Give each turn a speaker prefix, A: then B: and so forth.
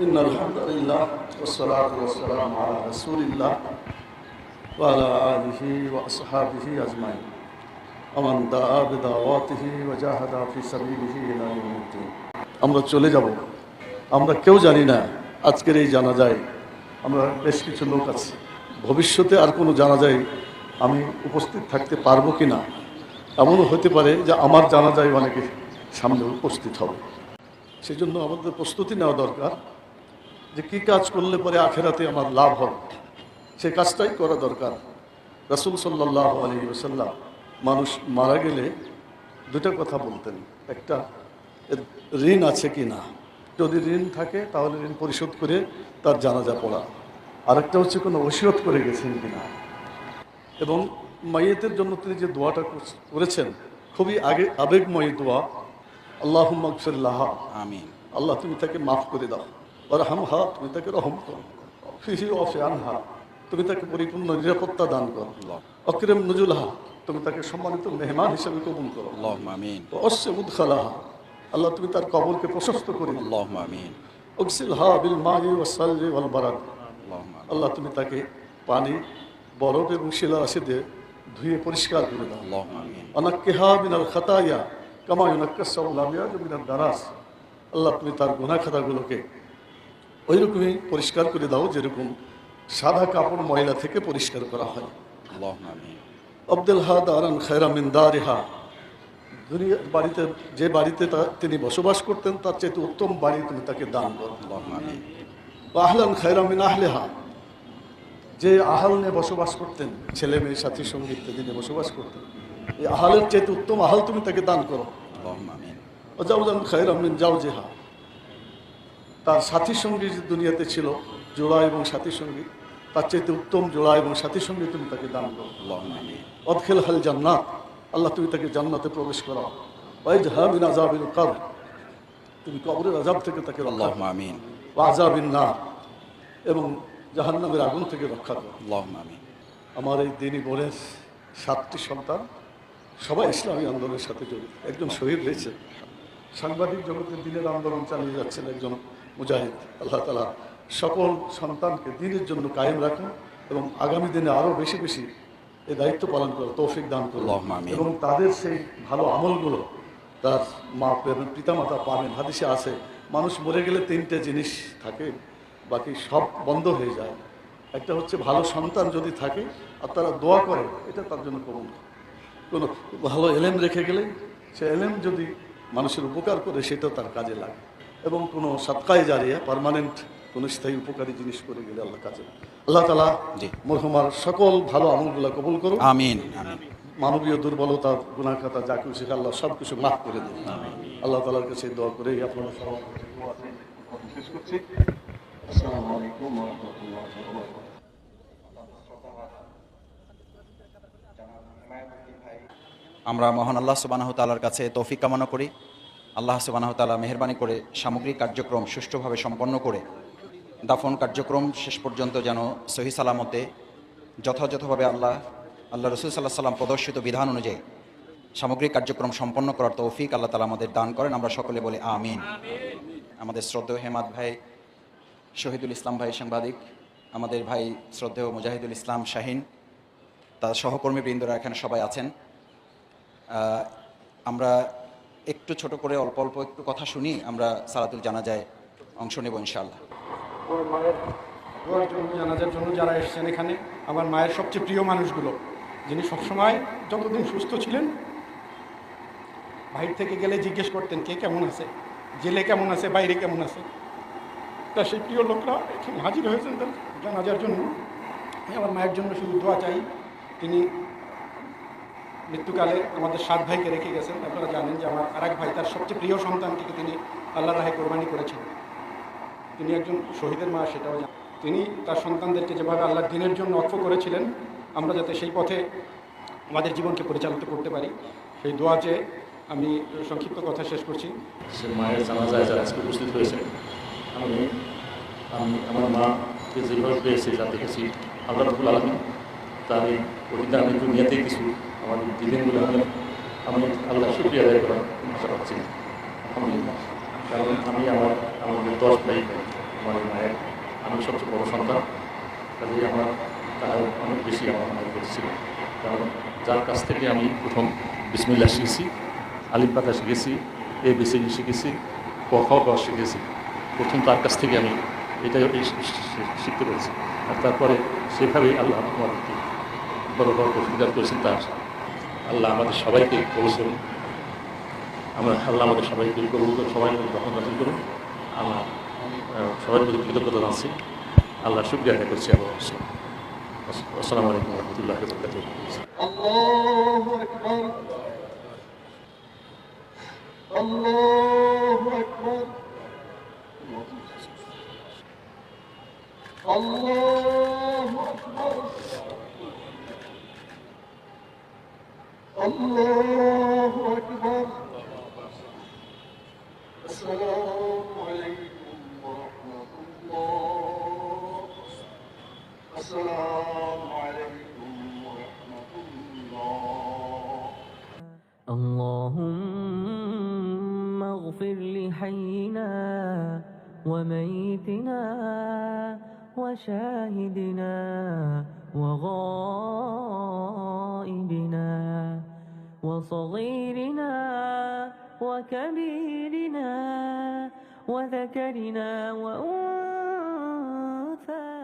A: إن الحمد لله والصلاة والسلام على رسول الله وعلى آله وأصحابه أجمعين ومن دعا بدعواته وجاهد في سبيله إلى يوم الدين আমরা চলে যাব আমরা কেউ জানি না আজকের এই জানাজায় আমরা বেশ কিছু লোক আছি ভবিষ্যতে আর কোনো জানাজায় আমি উপস্থিত থাকতে পারবো কি না এমনও হতে পারে যে আমার জানাজায় অনেকে সামনে উপস্থিত হবে সেই জন্য আমাদের প্রস্তুতি নেওয়া দরকার যে কী কাজ করলে পরে আখেরাতে আমার লাভ হবে? সে কাজটাই করা দরকার। রাসুল সাল্লাহ আলী ওসাল্লাম মানুষ মারা গেলে দুটা কথা বলতেন। একটা এর ঋণ আছে কি না? যদি ঋণ থাকে তাহলে ঋণ পরিশোধ করে তার জানাজা পড়া। আরেকটা হচ্ছে কোনো ওসিয়ত করে গেছেন কি না? এবং মাইয়েতের জন্য তিনি যে দোয়াটা করেছেন খুবই আগে আবেগময় দোয়া আল্লাহ মকসুল্লাহ
B: আমিন।
A: আল্লাহ তুমি তাকে মাফ করে দাও। হা তুমি তাকে রহম করো ফিহি অফে আনহা তুমি তাকে পরিপূর্ণ নিরাপত্তা দান করো অক্রেম নজুল হা তুমি তাকে সম্মানিত মেহমান হিসেবে কবুল করো অশ্বে উদ্খালাহা আল্লাহ তুমি তার কবরকে প্রশস্ত করে
B: আমিন
A: হা বিল মাহি ওয়াসালি ওয়াল বারাদ
B: আল্লাহ
A: তুমি তাকে পানি বরফ এবং শিলা রাশি দিয়ে ধুয়ে পরিষ্কার করে দাও অনাক্কেহা মিনাল খাতায়া কামা ইউনাক্কাসাউলামিয়া মিনাল দারাস আল্লাহ তুমি তার গুনাহ খাতাগুলোকে ওই রকমই পরিষ্কার করে দাও যেরকম সাদা কাপড় ময়লা থেকে পরিষ্কার করা হয়। আব্দুল হাদ আরান খায়রা মিন দারিহা। দুনিয়া বাড়িতে যে বাড়িতে তিনি বসবাস করতেন তার চেয়ে উত্তম বাড়ি তুমি তাকে দান করো আহলান খায়রা মিন আহলেহা। যে আহাল নিয়ে বসবাস করতেন ছেলে মেয়ে সাথী সঙ্গী ইত্যাদি নিয়ে বসবাস করতেন এই আহালের চেয়ে উত্তম আহাল তুমি তাকে দান করো।
B: আল্লাহ আমিন।
A: অজাউজান খায়রা মিন যাও জেহা তার সাথী সঙ্গী যে দুনিয়াতে ছিল জোড়া এবং সাথী সঙ্গী তার চাইতে উত্তম জোড়া এবং সাথী সঙ্গী তুমি তাকে দান করো। অদখেল হাল জান্নাত আল্লাহ তুমি তাকে জান্নাতে প্রবেশ করাও। ওয়াই জাহাবিন আজাবিন কবর তুমি কবরের আজাব থেকে তাকে
B: আল্লাহ
A: করো।
B: আমিন।
A: আজাবিন না এবং জাহান্নামের আগুন থেকে রক্ষা করো।
B: আল্লাহ আমিন।
A: আমার এই দিনী বোনের সাতটি সন্তান সবাই ইসলামী আন্দোলনের সাথে জড়িত। একজন শহীদ হয়েছে। সাংবাদিক জগতের দিনের আন্দোলন চালিয়ে যাচ্ছেন একজন মুজাহিদ। আল্লাহ তালা সকল সন্তানকে দিনের জন্য কায়েম রাখুন এবং আগামী দিনে আরও বেশি বেশি এই দায়িত্ব পালন করো তৌফিক দান করো। এবং তাদের সেই ভালো আমলগুলো তার মা পিতামাতা পাবেন। হাদিসে আছে মানুষ মরে গেলে তিনটে জিনিস থাকে বাকি সব বন্ধ হয়ে যায়। একটা হচ্ছে ভালো সন্তান যদি থাকে আর তারা দোয়া করে এটা তার জন্য করুন কোনো ভালো এলেম রেখে গেলে সে এলেম যদি মানুষের উপকার করে সেটাও তার কাজে লাগে। এবং কোনো সৎকায় জারিয়া পার্মানেন্ট কোনো স্থায়ী উপকারী জিনিস করে গেলে আল্লাহ কাজে আল্লাহ তালা। মরহুমার সকল ভালো আমলগুলো কবুল করুন
B: আমিন
A: মানবীয় দুর্বলতা গুণাখাতা যা কিছু আল্লাহ সব কিছু মাফ করে দিন। আল্লাহ তালার কাছে দোয়া করে আপনারা সবাই শেষ করছি। আসসালামু আলাইকুম রাহমাতুল্লাহি।
B: আমরা মহান আল্লাহ সুবানাহ তালার কাছে তৌফিক কামনা করি। আল্লাহ সুবানাহ তালা মেহরবানি করে সামগ্রিক কার্যক্রম সুষ্ঠুভাবে সম্পন্ন করে, দাফন কার্যক্রম শেষ পর্যন্ত যেন সহি সালামতে যথাযথভাবে আল্লাহ আল্লাহ রসুল সাল্লাহ সাল্লাম প্রদর্শিত বিধান অনুযায়ী সামগ্রিক কার্যক্রম সম্পন্ন করার তৌফিক আল্লাহ তালা আমাদের দান করেন। আমরা সকলে বলি আমিন। আমাদের শ্রদ্ধেয় হেমাদ ভাই শহীদুল ইসলাম ভাই সাংবাদিক, আমাদের ভাই শ্রদ্ধেয় মুজাহিদুল ইসলাম শাহিন, তার সহকর্মী বৃন্দরা এখানে সবাই আছেন। আমরা একটু ছোট করে অল্প অল্প একটু কথা শুনি, আমরা সালাতুল জানাজায় অংশ নেব
C: দোয়ার জন্য জানাজার জন্য যারা এসেছেন এখানে, আমার মায়ের সবচেয়ে প্রিয় মানুষগুলো, যিনি সবসময় যতদিন সুস্থ ছিলেন বাইরে থেকে গেলে জিজ্ঞেস করতেন, কে কেমন আছে? জেলে কেমন আছে? বাইরে কেমন আছে? তা সেই প্রিয় লোকরা এখানে হাজির হয়েছেন তার জানাজার জন্য। আমি আমার মায়ের জন্য শুধু দোয়া চাই, তিনি মৃত্যুকালে আমাদের সাত ভাইকে রেখে গেছেন। আপনারা জানেন যে আমার আরেক ভাই, তার সবচেয়ে প্রিয় সন্তানটিকে তিনি আল্লাহ রাহে কোরবানি করেছেন। তিনি একজন শহীদের মা, সেটাও জানেন। তিনি তার সন্তানদেরকে যেভাবে আল্লাহর দিনের জন্য অক্ষ করেছিলেন, আমরা যাতে সেই পথে আমাদের জীবনকে পরিচালিত করতে পারি। সেই দোয়া চেয়ে আমি সংক্ষিপ্ত কথা শেষ করছি।
D: সে মায়ের জানাজায় যারা আজকে উপস্থিত হয়েছে। আমি আমি, আমার মাকে যেভাবে পেয়েছি, যা দেখেছি, আল্লাহ রবুল আলমী তার এই অভিজ্ঞানের দুনিয়াতে কিছু আমাদের দিলেন বলে আমি আমি আল্লাহ শুক্রিয়া আদায় করার আশা পাচ্ছি কারণ আমি আমার, আমাদের দশ ভাই আমার মায়ের, আমি সবচেয়ে বড় সন্তান। কাজে আমার তার অনেক বেশি আমার মায়ের প্রতি ছিল। কারণ যার কাছ থেকে আমি প্রথম বিসমিল্লা শিখেছি আলিম পাতা শিখেছি, এ বিসি শিখেছি, ক, খ শিখেছি। প্রথম তার কাছ থেকে আমি শি- শিখতে পেরেছি। আর তারপরে সেভাবেই আল্লাহ আমাদেরকে বড় বড় সুবিধার করেছেন তার আল্লাহ আমাদের সবাইকে কবুল করুন। আমরা আল্লাহ আমাদের সবাইকে কবুল করুন, সবাই গ্রহণ হাসিল করুন। আমরা সবার প্রতি কৃতজ্ঞতা জানছি আল্লাহ শুক্রিয়া আদায় করছি আবার আসসালামু আলাইকুম রহমতুল্লাহ
E: আল্লাহু আকবার। আল্লাহু আকবার। الله أكبر. السلام عليكم ورحمة الله. السلام عليكم ورحمة الله
F: اللهم اغفر لحينا وميتنا وشاهدنا وغائبنا. وصغيرنا وكبيرنا وذكرنا وأنثى